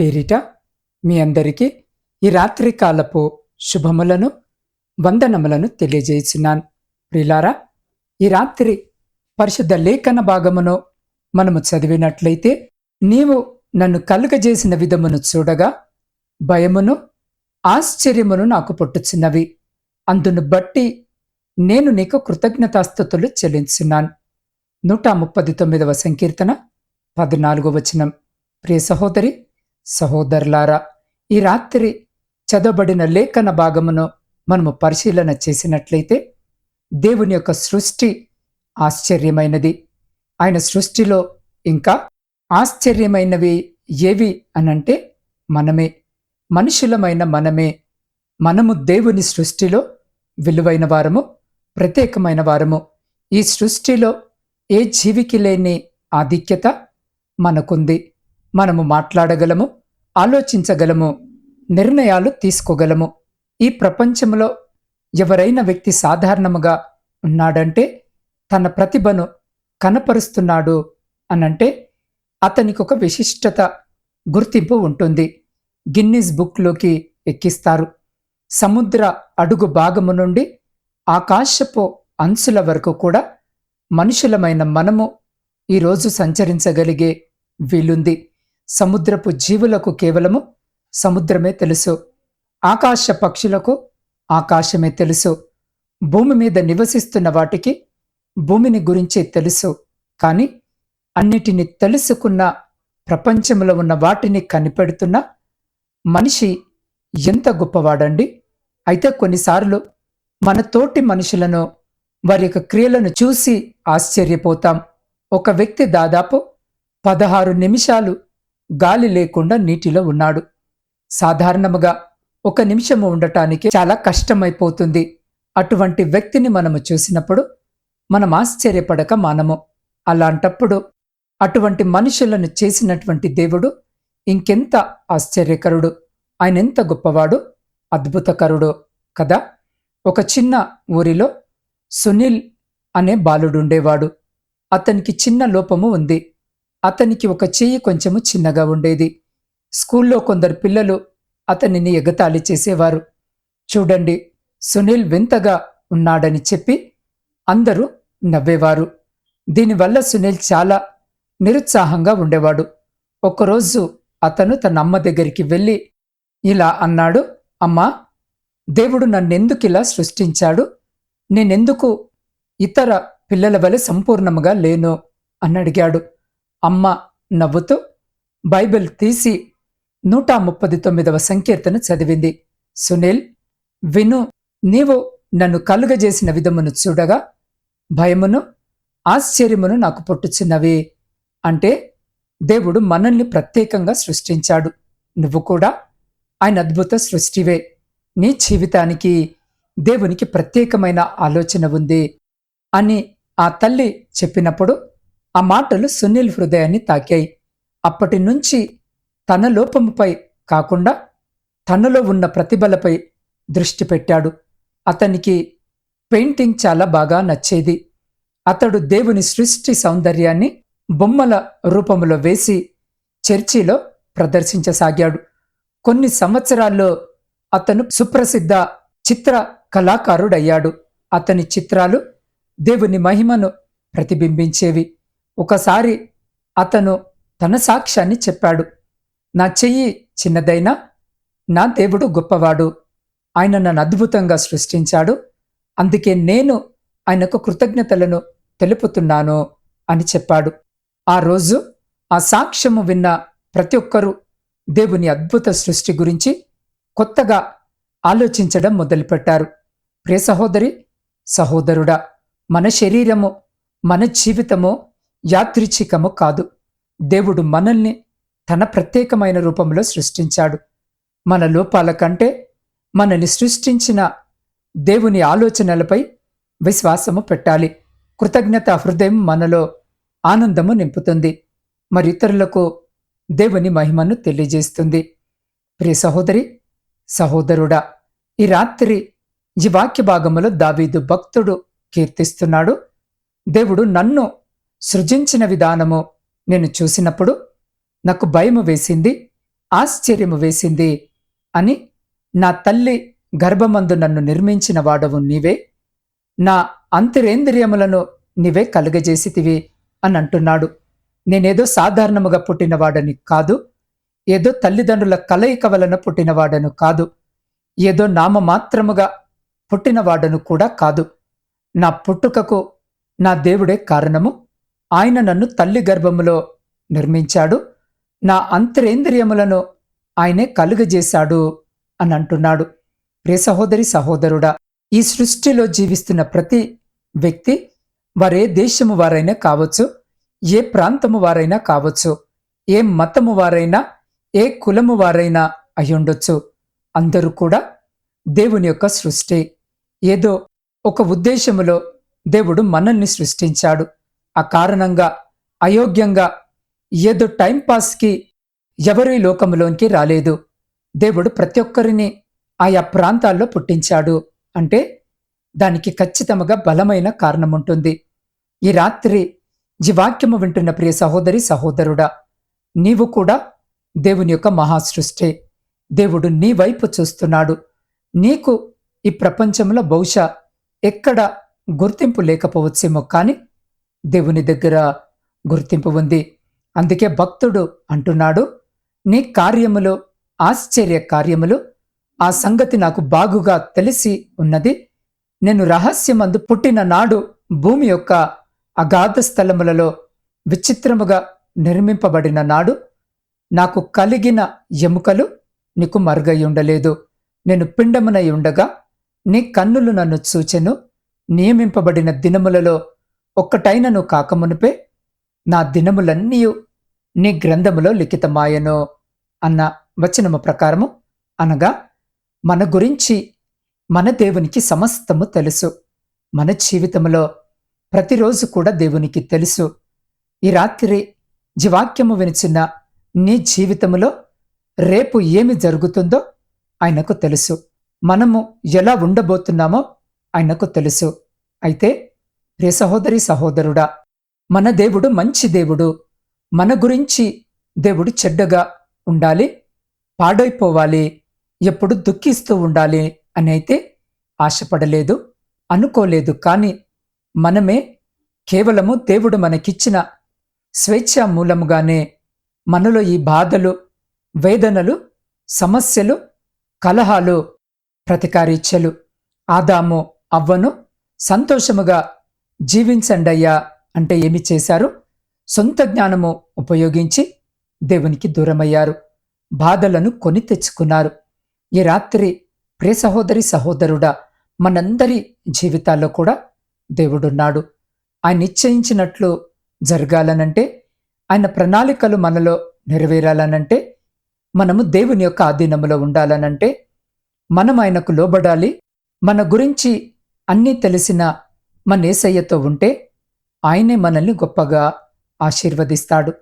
పేరిట మీ అందరికీ ఈ రాత్రి కాలపు శుభములను వందనములను తెలియజేస్తున్నాను ప్రిలారా ఈ రాత్రి పరిశుద్ధ లేఖన భాగమును మనము చదివినట్లయితే నీవు నన్ను కలుగజేసిన విధమును చూడగా భయమును ఆశ్చర్యమును నాకు పుట్టుచున్నవి. అందును బట్టి నేను నీకు కృతజ్ఞతాస్థుతులు చెల్లించున్నాను. నూట ముప్పది తొమ్మిదవ సంకీర్తన పద్నాలుగో వచనం. ప్రియ సహోదరి సహోదరులారా ఈ రాత్రి చదవబడిన లేఖన భాగమును మనము పరిశీలన చేసినట్లయితే దేవుని యొక్క సృష్టి ఆశ్చర్యమైనది. ఆయన సృష్టిలో ఇంకా ఆశ్చర్యమైనవి ఏవి అనంటే మనమే. మనుషులమైన మనమే. మనము దేవుని సృష్టిలో విలువైన వారము ప్రత్యేకమైన వారము. ఈ సృష్టిలో ఏ జీవికి లేని ఆధిక్యత మనకుంది. మనము మాట్లాడగలము ఆలోచించగలము నిర్ణయాలు తీసుకోగలము. ఈ ప్రపంచంలో ఎవరైనా వ్యక్తి సాధారణముగా ఉన్నాడంటే తన ప్రతిభను కనపరుస్తున్నాడు అనంటే అతనికి ఒక విశిష్టత గుర్తింపు ఉంటుంది. గిన్నిస్ బుక్లోకి ఎక్కిస్తారు. సముద్ర అడుగు భాగము నుండి ఆకాశపు అంచుల వరకు కూడా మనుషులమైన మనము ఈరోజు సంచరించగలిగే వీలుంది. సముద్రపు జీవులకు కేవలము సముద్రమే తెలుసు. ఆకాశ పక్షులకు ఆకాశమే తెలుసు. భూమి మీద నివసిస్తున్న వాటికి భూమిని గురించి తెలుసు. కానీ అన్నిటిని తెలుసుకున్న ప్రపంచంలో ఉన్న వాటిని కనిపెడుతున్న మనిషి ఎంత గొప్పవాడండి? అయితే కొన్నిసార్లు మన తోటి మనుషులను వారి యొక్క క్రియలను చూసి ఆశ్చర్యపోతాం. ఒక వ్యక్తి దాదాపు పదహారు నిమిషాలు గాలి లేకుండా నీటిలో ఉన్నాడు. సాధారణముగా ఒక నిమిషము ఉండటానికి చాలా కష్టమైపోతుంది. అటువంటి వ్యక్తిని మనము చూసినప్పుడు మనం ఆశ్చర్యపడక మానము. అలాంటప్పుడు అటువంటి మనుషులను చేసినటువంటి దేవుడు ఇంకెంత ఆశ్చర్యకరుడు. ఆయన ఎంత గొప్పవాడు అద్భుతకరుడు కదా. ఒక చిన్న ఊరిలో సునీల్ అనే బాలుడుండేవాడు. అతనికి చిన్న లోపము ఉంది. అతనికి ఒక చెయ్యి కొంచెము చిన్నగా ఉండేది. స్కూల్లో కొందరు పిల్లలు అతనిని ఎగతాళి చేసేవారు. చూడండి సునీల్ వింతగా ఉన్నాడని చెప్పి అందరూ నవ్వేవారు. దీనివల్ల సునీల్ చాలా నిరుత్సాహంగా ఉండేవాడు. ఒకరోజు అతను తన అమ్మ దగ్గరికి వెళ్ళి ఇలా అన్నాడు అమ్మా దేవుడు నన్నెందుకు ఇలా సృష్టించాడు? నేనెందుకు ఇతర పిల్లల వలె సంపూర్ణముగా లేను అని అడిగాడు. అమ్మ నవ్వుతూ బైబిల్ తీసి నూట ముప్పది తొమ్మిదవ సంకీర్తన చదివింది. సునీల్ విను నీవు నన్ను కలుగజేసిన విధమును చూడగా భయమును ఆశ్చర్యమును నాకు పుట్టుచున్నవి అంటే దేవుడు మనల్ని ప్రత్యేకంగా సృష్టించాడు. నువ్వు కూడా ఆయన అద్భుత సృష్టివే. నీ జీవితానికి దేవునికి ప్రత్యేకమైన ఆలోచన ఉంది అని ఆ తల్లి చెప్పినప్పుడు ఆ మాటలు సునీల్ హృదయాన్ని తాకాయి. అప్పటి నుంచి తన లోపముపై కాకుండా తనలో ఉన్న ప్రతిభలపై దృష్టి పెట్టాడు. అతనికి పెయింటింగ్ చాలా బాగా నచ్చేది. అతడు దేవుని సృష్టి సౌందర్యాన్ని బొమ్మల రూపంలో వేసి చర్చిలో ప్రదర్శించసాగాడు. కొన్ని సంవత్సరాల్లో అతను సుప్రసిద్ధ చిత్ర కళాకారుడయ్యాడు. అతని చిత్రాలు దేవుని మహిమను ప్రతిబింబించేవి. ఒకసారి అతను తన సాక్ష్యాన్ని చెప్పాడు. నా చెయ్యి చిన్నదైనా నా దేవుడు గొప్పవాడు. ఆయన నన్ను అద్భుతంగా సృష్టించాడు. అందుకే నేను ఆయనకు కృతజ్ఞతలను తెలుపుతున్నాను అని చెప్పాడు. ఆ రోజు ఆ సాక్ష్యము విన్న ప్రతి ఒక్కరూ దేవుని అద్భుత సృష్టి గురించి కొత్తగా ఆలోచించడం మొదలుపెట్టారు. ప్రియ సహోదరి సహోదరుడా మన శరీరము మన జీవితము యాదృచ్ఛికము కాదు. దేవుడు మనల్ని తన ప్రత్యేకమైన రూపంలో సృష్టించాడు. మన లోపాల కంటే మనని సృష్టించిన దేవుని ఆలోచనలపై విశ్వాసము పెట్టాలి. కృతజ్ఞత హృదయం మనలో ఆనందము నింపుతుంది. మరి ఇతరులకు దేవుని మహిమను తెలియజేస్తుంది. ప్రియ సహోదరి సహోదరుడా ఈ రాత్రి ఈ వాక్య భాగములో దావీదు భక్తుడు కీర్తిస్తున్నాడు. దేవుడు నన్ను సృజించిన విధానము నేను చూసినప్పుడు నాకు భయము వేసింది ఆశ్చర్యము వేసింది అని నా తల్లి గర్భమందు నన్ను నిర్మించిన వాడవు నీవే. నా అంతరేంద్రియములను నీవే కలుగజేసితివి అని అంటున్నాడు. నేనేదో సాధారణముగా పుట్టినవాడని కాదు ఏదో తల్లిదండ్రుల కలయిక వలన పుట్టినవాడను కాదు ఏదో నామమాత్రముగా పుట్టినవాడను కూడా కాదు. నా పుట్టుకకు నా దేవుడే కారణము. ఆయన నన్ను తల్లి గర్భములో నిర్మించాడు. నా అంతరేంద్రియములను ఆయనే కలుగజేశాడు అని అంటున్నాడు. ప్రే సహోదరి సహోదరుడా ఈ సృష్టిలో జీవిస్తున్న ప్రతి వ్యక్తి వారే దేశము వారైనా కావచ్చు ఏ ప్రాంతము వారైనా కావచ్చు ఏ మతము వారైనా ఏ కులము వారైనా అయ్యుండొచ్చు. అందరూ కూడా దేవుని యొక్క సృష్టి. ఏదో ఒక ఉద్దేశములో దేవుడు మనల్ని సృష్టించాడు. ఆ కారణంగా అయోగ్యంగా ఏదో టైంపాస్కి ఎవరు ఈ లోకంలోనికి రాలేదు. దేవుడు ప్రతి ఒక్కరిని ఆయా ప్రాంతాల్లో పుట్టించాడు. అంటే దానికి ఖచ్చితంగా బలమైన కారణం ఉంటుంది ఈ రాత్రి జీవాక్యము వింటున్న ప్రియ సహోదరి సహోదరుడా నీవు కూడా దేవుని యొక్క మహాసృష్టి. దేవుడు నీ వైపు చూస్తున్నాడు. నీకు ఈ ప్రపంచంలో బహుశా ఎక్కడ గుర్తింపు లేకపోవచ్చేమో కానీ దేవుని దగ్గర గుర్తింపు ఉంది. అందుకే భక్తుడు అంటున్నాడు నీ కార్యములు ఆశ్చర్య కార్యములు ఆ సంగతి నాకు బాగుగా తెలిసి ఉన్నది. నేను రహస్యమందు పుట్టిన నాడు భూమి యొక్క అగాధ స్థలములలో విచిత్రముగా నిర్మింపబడిన నాడు నాకు కలిగిన ఎముకలు నీకు మరుగయ్యుండలేదు నేను పిండమునై ఉండగా నీ కన్నులు నన్ను చూచెను. నియమింపబడిన దినములలో ఒక్కటైనను కాకమునుపే నా దినములన్నీ నీ గ్రంథములో లిఖితమాయను అన్న వచనము ప్రకారము అనగా మన గురించి మన దేవునికి సమస్తము తెలుసు. మన జీవితంలో ప్రతిరోజు కూడా దేవునికి తెలుసు. ఈ రాత్రి జీవాక్యము వినిచిన నీ జీవితంలో రేపు ఏమి జరుగుతుందో ఆయనకు తెలుసు. మనము ఎలా ఉండబోతున్నామో ఆయనకు తెలుసు. అయితే ప్రియ సహోదరి సహోదరుడా మన దేవుడు మంచి దేవుడు. మన గురించి దేవుడు చెడ్డగా ఉండాలి పాడైపోవాలి ఎప్పుడు దుఃఖిస్తూ ఉండాలి అని అయితే ఆశపడలేదు అనుకోలేదు. కానీ మనమే కేవలము దేవుడు మనకిచ్చిన స్వేచ్ఛ మూలముగానే మనలో ఈ బాధలు వేదనలు సమస్యలు కలహాలు ప్రతికారీచ్ఛలు ఆదాము అవ్వను సంతోషముగా జీవించండయ్యా అంటే ఏమి చేశారు? సొంత జ్ఞానము ఉపయోగించి దేవునికి దూరమయ్యారు. బాధలను కొని తెచ్చుకున్నారు. ఈ రాత్రి ప్రియ సహోదరి సహోదరుడా మనందరి జీవితాల్లో కూడా దేవుడున్నాడు. ఆయన నిశ్చయించినట్లు జరగాలనంటే ఆయన ప్రణాళికలు మనలో నెరవేరాలనంటే మనము దేవుని యొక్క ఆధీనములో ఉండాలనంటే మనం ఆయనకు లోబడాలి. మన గురించి అన్నీ తెలిసిన మన ఏసయ్యతో ఉంటే ఆయనే మనల్ని గొప్పగా ఆశీర్వదిస్తాడు.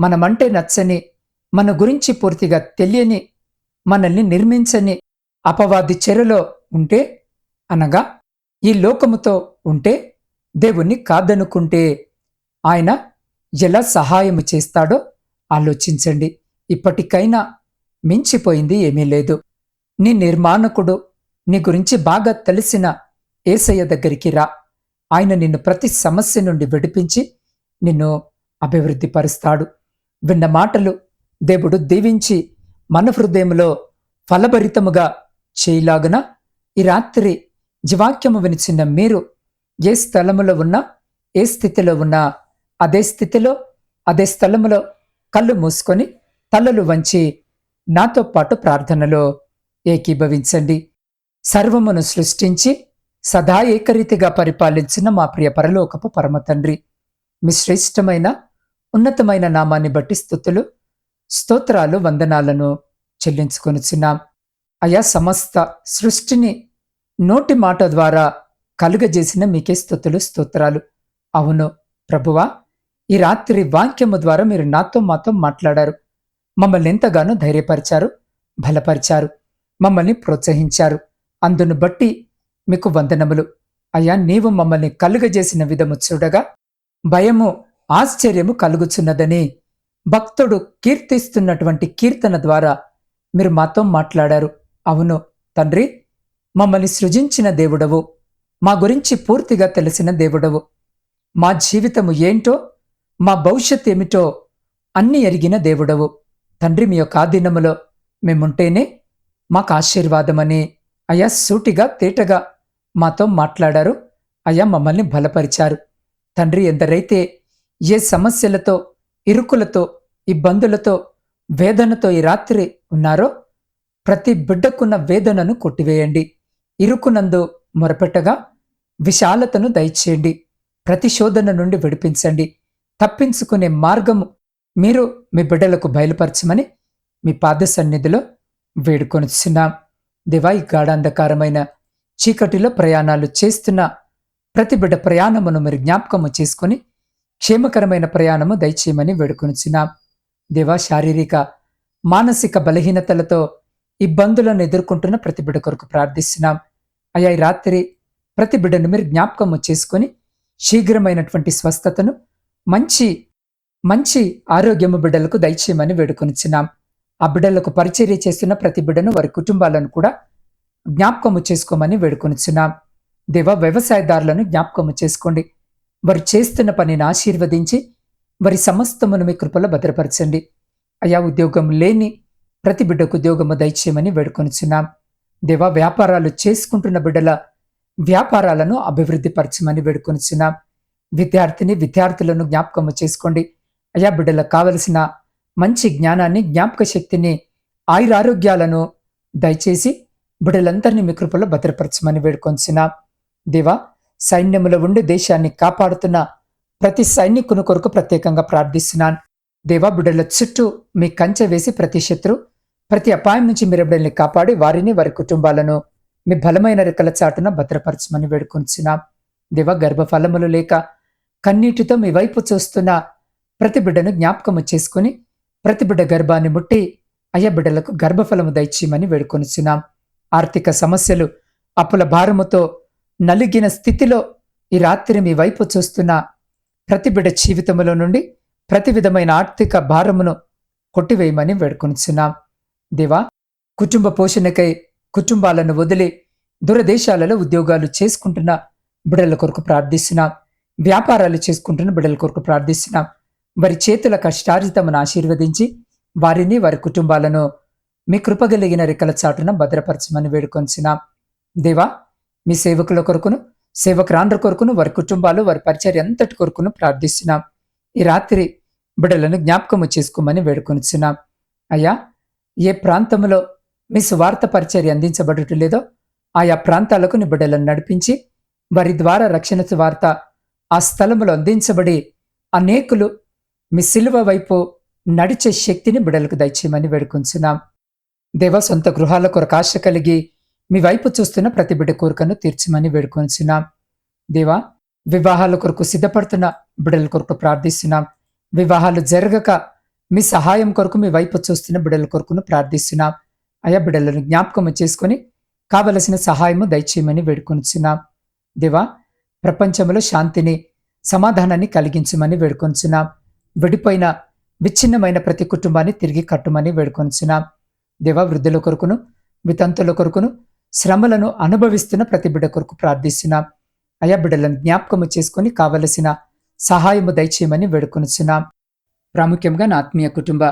మనమంటే నచ్చని మన గురించి పూర్తిగా తెలియని మనల్ని నిర్మించని అపవాది చెరలో ఉంటే అనగా ఈ లోకముతో ఉంటే దేవుణ్ణి కాదనుకుంటే ఆయన ఎలా సహాయము చేస్తాడో ఆలోచించండి. ఇప్పటికైనా మించిపోయింది ఏమీ లేదు. నీ నిర్మాణకుడు నీ గురించి బాగా తెలిసిన ఏసయ్య దగ్గరికి రా. ఆయన నిన్ను ప్రతి సమస్య నుండి విడిపించి నిన్ను అభివృద్ధి పరుస్తాడు విన్న మాటలు దేవుడు దీవించి మన హృదయంలో ఫలభరితముగా చేయలాగున ఈ రాత్రి జీవాక్యము వినిచిన మీరు ఏ స్థలములో ఉన్నా ఏ స్థితిలో ఉన్నా అదే స్థితిలో అదే స్థలములో కళ్ళు మూసుకొని తలలు వంచి నాతో పాటు ప్రార్థనలో ఏకీభవించండి. సర్వమును సృష్టించి సదా ఏకరీతిగా పరిపాలించిన మా ప్రియ పరలోకపు పరమతండ్రి. మీ శ్రేష్టమైన ఉన్నతమైన నామాన్ని బట్టి స్థుతులు స్తోత్రాలు వందనాలను చెల్లించుకొనిచున్నాం. అయా సమస్త సృష్టిని నోటి మాట ద్వారా కలుగజేసిన మీకే స్థుతులు స్తోత్రాలు. అవును ప్రభువా ఈ రాత్రి వాక్యము ద్వారా మీరు నాతో మాతో మాట్లాడారు. మమ్మల్ని ఎంతగానో ధైర్యపరిచారు బలపరిచారు మమ్మల్ని ప్రోత్సహించారు. అందును బట్టి మీకు వందనములు. అయ్యా నీవు మమ్మల్ని కలుగజేసిన విధము చూడగా భయము ఆశ్చర్యము కలుగుచున్నదని భక్తుడు కీర్తిస్తున్నటువంటి కీర్తన ద్వారా మీరు మాతో మాట్లాడారు. అవును తండ్రి మమ్మల్ని సృజించిన దేవుడవు మా గురించి పూర్తిగా తెలిసిన దేవుడవు. మా జీవితము ఏంటో మా భవిష్యత్ ఏమిటో అన్ని ఎరిగిన దేవుడవు. తండ్రి మీ యొక్క ఆధీనములో మేముంటేనే మాకు ఆశీర్వాదమని అయ్యా సూటిగా తేటగా మాతో మాట్లాడారు. అయ్యా మమ్మల్ని బలపరిచారు. తండ్రి ఎందరైతే ఏ సమస్యలతో ఇరుకులతో ఇబ్బందులతో వేదనతో ఈ రాత్రి ఉన్నారో ప్రతి బిడ్డకున్న వేదనను కొట్టివేయండి. ఇరుకునందు మొరపెట్టగా విశాలతను దయచేయండి. ప్రతి శోధన నుండి విడిపించండి. తప్పించుకునే మార్గము మీరు మీ బిడ్డలకు బయలుపరచమని మీ పాద సన్నిధిలో వేడుకొనిచున్నాం. దివా ఈ గాఢాంధకారమైన చీకటిలో ప్రయాణాలు చేస్తున్న ప్రతి బిడ్డ ప్రయాణమును మీరు జ్ఞాపకము చేసుకుని క్షేమకరమైన ప్రయాణము దయచేయమని వేడుకొనిచున్నాం. దేవా శారీరక మానసిక బలహీనతలతో ఇబ్బందులను ఎదుర్కొంటున్న ప్రతి బిడ్డ కొరకు ప్రార్థిస్తున్నాం. అయ్యా ఈ రాత్రి ప్రతి బిడ్డను మీరు జ్ఞాపకము చేసుకొని శీఘ్రమైనటువంటి స్వస్థతను మంచి మంచి ఆరోగ్యము బిడ్డలకు దయచేయమని వేడుకొనిచున్నాం. ఆ బిడ్డలకు పరిచర్య చేస్తున్న ప్రతి బిడ్డను వారి కుటుంబాలను కూడా జ్ఞాపకము చేసుకోమని వేడుకొనిచున్నాం. దేవ వ్యవసాయదారులను జ్ఞాపకము చేసుకోండి. వారు చేస్తున్న పనిని ఆశీర్వదించి వారి సమస్తమును మీ కృపలో భద్రపరచండి. అయా ఉద్యోగం లేని ప్రతి బిడ్డకు ఉద్యోగము దయచేయమని వేడుకొనిచున్నాం. దేవా వ్యాపారాలు చేసుకుంటున్న బిడ్డల వ్యాపారాలను అభివృద్ధి పరచమని వేడుకొనిచున్నాం. విద్యార్థిని విద్యార్థులను జ్ఞాపకము చేసుకోండి. అయా బిడ్డలకు కావలసిన మంచి జ్ఞానాన్ని జ్ఞాపక శక్తిని ఆయురారోగ్యాలను దయచేసి బిడ్డలందరినీ మీ కృపలో భద్రపరచమని వేడుకొంచిన దేవా సైన్యములో ఉండి దేశాన్ని కాపాడుతున్న ప్రతి సైనికుని కొరకు ప్రత్యేకంగా ప్రార్థిస్తున్నాను. దేవా బిడ్డల చుట్టూ మీ కంచె వేసి ప్రతి శత్రు ప్రతి అపాయం నుంచి మీరు బిడ్డల్ని కాపాడి వారిని వారి కుటుంబాలను మీ బలమైన రెక్కల చాటున భద్రపరచమని వేడుకొంచున్నాం దేవా గర్భఫలములు లేక కన్నీటితో మీ వైపు చూస్తున్న ప్రతి బిడ్డను జ్ఞాపకము చేసుకుని ప్రతి బిడ్డ గర్భాన్ని ముట్టి అయ్య బిడ్డలకు గర్భఫలము దయచేయమని వేడుకొనిచున్నాం ఆర్థిక సమస్యలు అప్పుల భారముతో నలిగిన స్థితిలో ఈ రాత్రి మీ వైపు చూస్తున్న ప్రతి బిడ్డ జీవితములో నుండి ప్రతి విధమైన ఆర్థిక భారమును కొట్టివేయమని వేడుకొనిచున్నాం. దేవా కుటుంబ పోషణకై కుటుంబాలను వదిలి దూరదేశాలలో ఉద్యోగాలు చేసుకుంటున్న బిడ్డల కొరకు ప్రార్థిస్తున్నాం. వ్యాపారాలు చేసుకుంటున్న బిడ్డల కొరకు ప్రార్థిస్తున్నాం. వారి చేతుల కష్టార్జితమును ఆశీర్వదించి వారిని వారి కుటుంబాలను మీ కృపగలిగిన రెక్కల చాటున భద్రపరచమని వేడుకొంచిన దేవా మీ సేవకుల కొరకును సేవకురాండ్ర కొరకును వారి కుటుంబాలు వారి పరిచర్య అంతటి కొరకును ప్రార్థిస్తున్నాం. ఈ రాత్రి బిడ్డలను జ్ఞాపకము చేసుకోమని వేడుకొనిచున్నాం అయ్యా ఏ ప్రాంతంలో మీ స్వార్థ పరిచర్య అందించబడటం లేదో ఆయా ప్రాంతాలకు నీ బిడ్డలను నడిపించి వారి ద్వారా రక్షణ వార్త ఆ స్థలములో అందించబడి అనేకులు మీ సిలువ వైపు నడిచే శక్తిని బిడలకు దయచేయమని వేడుకొంచున్నాం. దేవ సొంత గృహాల కొరకు ఆశ కలిగి మీ వైపు చూస్తున్న ప్రతి బిడ్డ కోరికను తీర్చమని వేడుకొంచున్నాం దేవా వివాహాల కొరకు సిద్ధపడుతున్న బిడ్డల కొరకు ప్రార్థిస్తున్నాం. వివాహాలు జరగక మీ సహాయం కొరకు మీ వైపు చూస్తున్న బిడ్డల కొరకును ప్రార్థిస్తున్నాం. అయా బిడ్డలను జ్ఞాపకం చేసుకొని కావలసిన సహాయము దయచేయమని వేడుకొనిచున్నాం. దేవా ప్రపంచంలో శాంతిని సమాధానాన్ని కలిగించమని వేడుకొంచున్నాం విడిపోయిన విచ్ఛిన్నమైన ప్రతి కుటుంబాన్ని తిరిగి కట్టుమని వేడుకొంచున్నాం దేవా వృద్ధుల కొరకును వితంతుల కొరకును శ్రమలను అనుభవిస్తున్న ప్రతి బిడ్డ కొరకు ప్రార్థిస్తున్నాం. అయా బిడ్డలను జ్ఞాపకము చేసుకుని కావలసిన సహాయము దయచేయమని వేడుకొనిచున్నాం. ప్రాముఖ్యంగా నా ఆత్మీయ కుటుంబ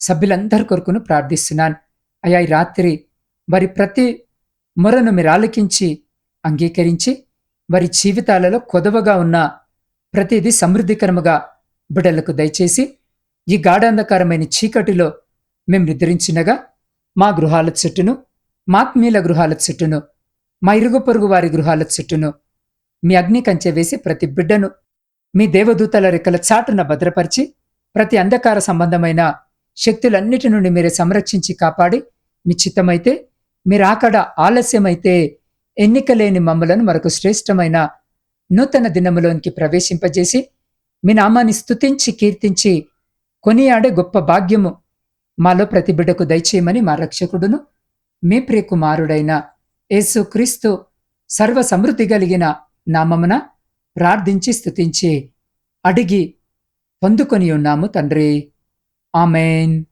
సభ్యులందరి కొరకును ప్రార్థిస్తున్నాను. అయా ఈ రాత్రి వారి ప్రతి మొరను మీరు ఆలకించి అంగీకరించి వారి జీవితాలలో కొదవగా ఉన్న ప్రతిదీ సమృద్ధికరముగా బిడ్డలకు దయచేసి ఈ గాఢాంధకారమైన చీకటిలో మేము నిద్రించినగా మా గృహాల చెట్టును మాత్మీల గృహాల చెట్టును మా ఇరుగు పొరుగు వారి గృహాల చెట్టును. మీ అగ్ని కంచె వేసి ప్రతి బిడ్డను మీ దేవదూతల రెక్కల చాటున భద్రపరిచి ప్రతి అంధకార సంబంధమైన శక్తులన్నిటి నుండి మీరే సంరక్షించి కాపాడి మీ చిత్తమైతే మీరాకడ ఆలస్యమైతే ఎన్నికలేని మమ్మలను మరొక శ్రేష్టమైన నూతన దినములోనికి ప్రవేశింపజేసి మీ నామాన్ని స్తుతించి కీర్తించి కొనియాడే గొప్ప భాగ్యము మాలో ప్రతి బిడ్డకు దయచేయమని మా రక్షకుడును మీ ప్రియకుమారుడైన యేసుక్రీస్తు సర్వ సమృద్ధి కలిగిన నామమున ప్రార్థించి స్థుతించి అడిగి పొందుకొని ఉన్నాము తండ్రి. ఆమెన్.